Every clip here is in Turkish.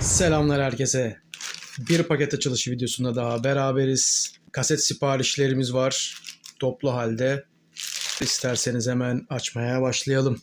Selamlar herkese. Bir paket açılışı videosunda daha beraberiz. Kaset siparişlerimiz var. Toplu halde. İsterseniz hemen açmaya başlayalım.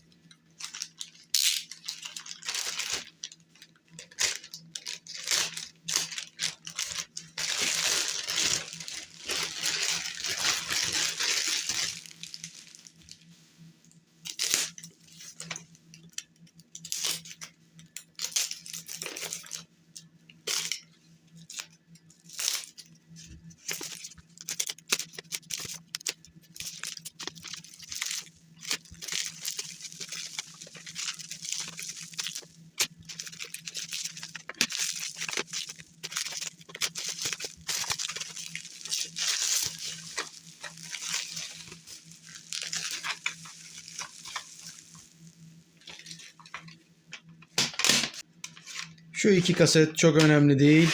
Şu iki kaset çok önemli değil.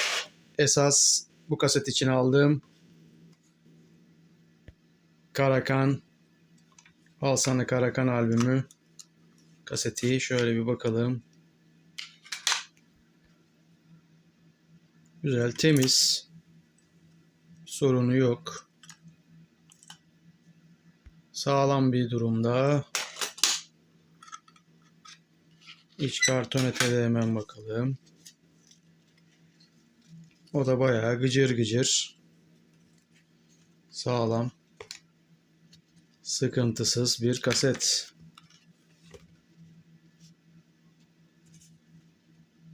Esas bu kaset için aldığım Karakan Al Sana Karakan albümü kaseti şöyle bir bakalım. Güzel, temiz. Sorunu yok. Sağlam bir durumda. İç kartonete de hemen bakalım. O da bayağı gıcır gıcır. Sağlam. Sıkıntısız bir kaset.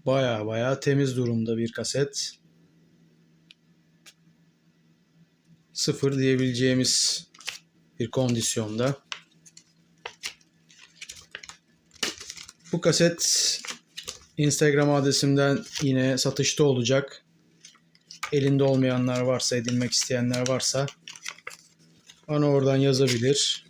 Bayağı bayağı temiz durumda bir kaset. Sıfır diyebileceğimiz bir kondisyonda. Bu kaset Instagram adresimden yine satışta olacak. Elinde olmayanlar varsa, edinmek isteyenler varsa bana oradan yazabilir.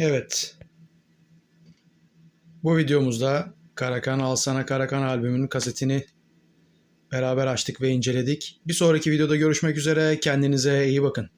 Evet. Bu videomuzda Karakan Alsana Karakan albümünün kasetini beraber açtık ve inceledik. Bir sonraki videoda görüşmek üzere. Kendinize iyi bakın.